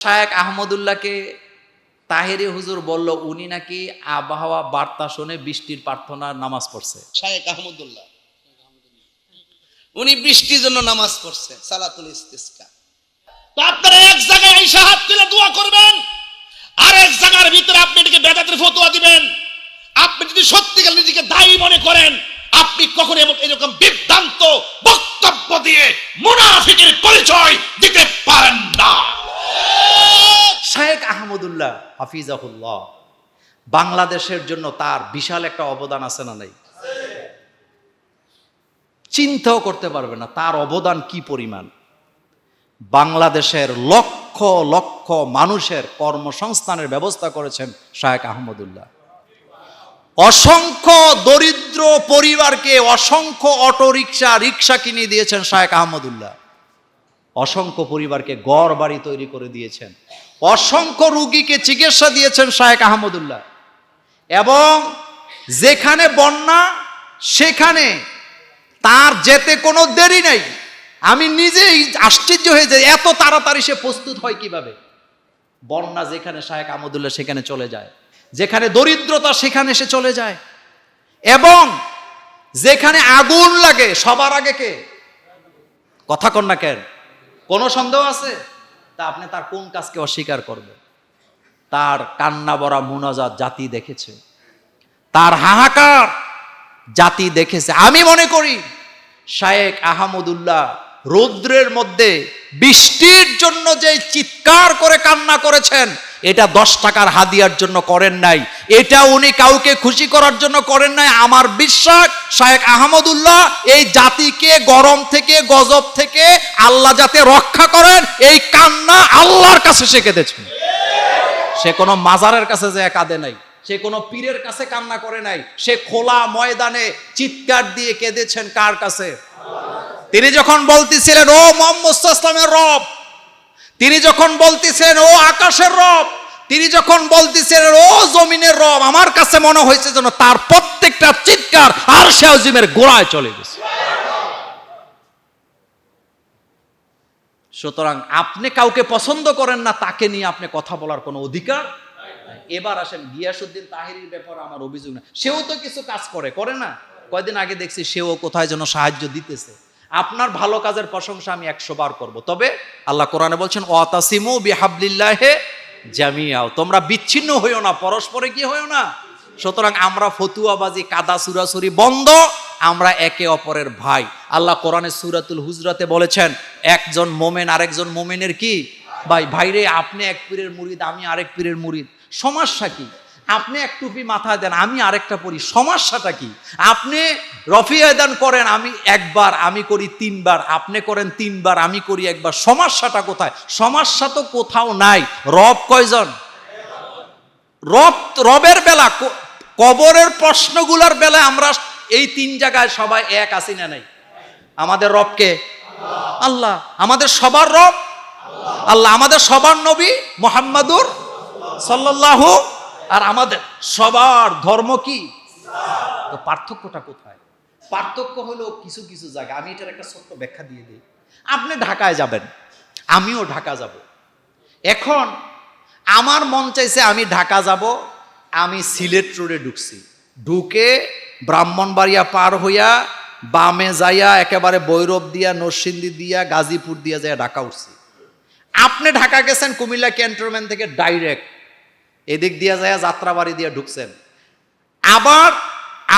শায়েক আহমদুল্লাহকে তাহেরে হুজুর বলল, উনি নাকি আবহাওয়া বার্তা শুনে বৃষ্টির প্রার্থনার নামাজ পড়ছে। শায়েক আহমদুল্লাহ। উনি বৃষ্টির জন্য নামাজ পড়ছে, সালাতুল ইস্তিসকা। তো আপনারা এক জায়গায় আইসা হাত তুলে দোয়া করবেন, আর এক জায়গার ভিতরে আপনি এটাকে বেদাতের ফতোয়া দিবেন। আপনি যদি সত্যিকার নিজেকে দায়ী মনে করেন, আপনি কখনো এরকম বিভ্রান্ত বক্তব্য দিয়ে মুনাফিকের পরিচয় দিতে পারেন না শায়েক আহমদুল্লাহ হাফিজাহুল্লাহ, বাংলাদেশের জন্য তার বিশাল একটা অবদান আছে না নাই? চিন্তাও করতে পারবে না তার অবদান কি পরিমাণ। বাংলাদেশের লক্ষ লক্ষ মানুষের কর্মসংস্থানের ব্যবস্থা করেছেন শায়েক আহমদুল্লাহ। অসংখ্য দরিদ্র পরিবারকে অসংখ্য অটো রিক্সা রিক্সা কিনে দিয়েছেন শায়েক আহমদুল্লাহ। অসংখ্য পরিবারকে গড় বাড়ি তৈরি করে দিয়েছেন। অসংখ্য রুগীকে চিকিৎসা দিয়েছেন শায়েক আহমদুল্লাহ। এবং যেখানে বন্যা, সেখানে তার যেতে কোনো দেরি নেই। আমি নিজেই আশ্চর্য হয়ে যাই, এত তাড়াতাড়ি সে প্রস্তুত হয় কীভাবে? বন্যা যেখানে শায়েক আহমদুল্লাহ, সেখানে চলে যায়। যেখানে দরিদ্রতা, সেখানে সে চলে যায়। এবং যেখানে আগুন লাগে, সবার আগে কে? কথা কন না কেন? কোনো সন্দেহ আছে? তা আপনি তার কোন কাজকে অস্বীকার করবে তার কান্না বরা মুনাজাত জাতি দেখেছে। তার হাহাকার জাতি দেখেছে। আমি মনে করি শায়েক আহমদুল্লাহ রৌদ্রের মধ্যে বৃষ্টির জন্য যে চিৎকার করে কান্না করেছেন এটা দশ টাকার হাদিয়ার জন্য করেন নাই। এটা উনি কাউকে খুশি করার জন্য করেন নাই। আমার বিশ্বাস শায়েক আহমদুল্লাহ, এই জাতিকে গরম থেকে, গজব থেকে আল্লাহ যাতে রক্ষা করেন, এই কান্না আল্লাহর কাছে সে কেঁদেছেন সে কোনো মাজারের কাছে যে কাঁদে নাই, সে কোনো পীরের কাছে কান্না করে নাই, সে খোলা ময়দানে চিৎকার দিয়ে কেঁদেছেন কার কাছে? তিনি যখন বলতেছিলেন, ও মোহাম্মদ ইসলামের রব, তিনি যখন বলতেছেন ও আকাশের রব তিনি যখন বলতেছেন ও জমিনের রব, আমার কাছে মনে হয়েছে যেন তার প্রত্যেকটা চিৎকার আর সে গোড়ায় চলে গেছে। সুতরাং আপনি কাউকে পছন্দ করেন না, তাকে নিয়ে আপনি কথা বলার কোনো অধিকার এবার আসেন গিয়াসুদ্দিন তাহিরির ব্যাপারে আমার অভিযোগ না সেও তো কিছু কাজ করে করে না? কয়দিন আগে দেখছি সেও কোথায় যেন সাহায্য দিতেছে। আপনার ভালো কাজের প্রশংসা আমি একশো বার করব। তবে আল্লাহ কোরআনে বলছেন অতাসিমু বিহাবলিল্লাহে জামিয়াও, তোমরা বিচ্ছিন্ন হইও না, পরস্পরে কি হইও না? সুতরাং আমরা ফতুয়াবাজি, কাদা সুরাসুরি বন্ধ, আমরা একে অপরের ভাই। আল্লাহ কোরআনে সুরাতুল হুজরাতে বলেছেন, একজন মোমেন আরেকজন মোমেনের কি? ভাই, ভাইরে, আপনি এক পীরের মুরিদ, আমি আরেক পীরের মুরিদ। সমস্যা কি? আপনি এক টুপি মাথায় দেন, আমি আরেকটা পরি। সমস্যাটা কি? আপনি রফিয়াদান করেন, আমি একবার, আমি করি তিনবার। আপনি করেন তিনবার, আমি করি একবার। সমস্যাটা কোথায়? সমস্যা তো কোথাও নাই। রব কয়জন? রব, রবের বেলা কবরের প্রশ্নগুলোর বেলা আমরা এই তিন জায়গায় সবাই এক আছি না নাই? আমাদের রবকে আল্লাহ। আমাদের সবার রব? আল্লাহ। আমাদের সবার নবী মোহাম্মদুর সাল্লাল্লাহু আর আমাদের সবার ধর্ম কি? তো পার্থক্যটা কোথায়? পার্থক্য হলো কিছু কিছু জায়গা। আমি এটার একটা ছোট্ট ব্যাখ্যা দিয়ে দিই। আপনি ঢাকায় যাবেন, আমিও ঢাকা যাব। এখন আমার মন চাইছে আমি ঢাকা যাব, আমি সিলেট রোডে ঢুকছি। ঢুকে ব্রাহ্মণবাড়িয়া পার হইয়া বামে যাইয়া একেবারে বৈরব দিয়া, নরসিংদী দিয়া, গাজীপুর দিয়া যাইয়া ঢাকা উঠছি। আপনি ঢাকা গেছেন কুমিল্লা ক্যান্টনমেন্ট থেকে ডাইরেক্ট এদিক দিয়া যায়, যাত্রাবাড়ি দিয়ে ঢুকছেন। আবার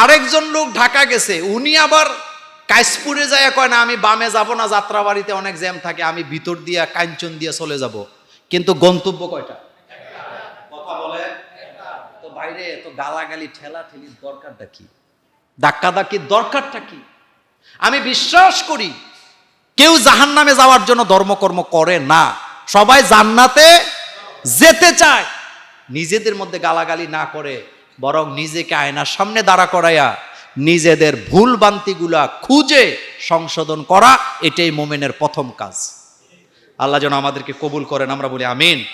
আরেকজন লোক ঢাকা গেছে, উনি আবার কাশপুরে যায়, কয়, না, আমি বামে যাব না, যাত্রাবাড়িতে অনেক জ্যাম থাকে, আমি ভিতর দিয়া, কাঞ্চন দিয়ে চলে যাব। কিন্তু গন্তব্য কয়টা? কথা বলে? তো বাইরে, তো গালাগালি ঠেলা ঠেলির দরকারটা কি? ধাক্কা ধাক্কির দরকারটা কি? আমি বিশ্বাস করি, কেউ জাহান নামে যাওয়ার জন্য ধর্মকর্ম করে না। সবাই জান্নাতে যেতে চায়। নিজেদের মধ্যে গালাগালি না করে, বরং নিজেকে আয়নার সামনে দাঁড়া করাইয়া নিজেদের ভুল বান্তিগুলা খুঁজে সংশোধন করা, এটাই মোমেনের প্রথম কাজ। আল্লাহ যেন আমাদেরকে কবুল করেন, আমরা বলি আমিন।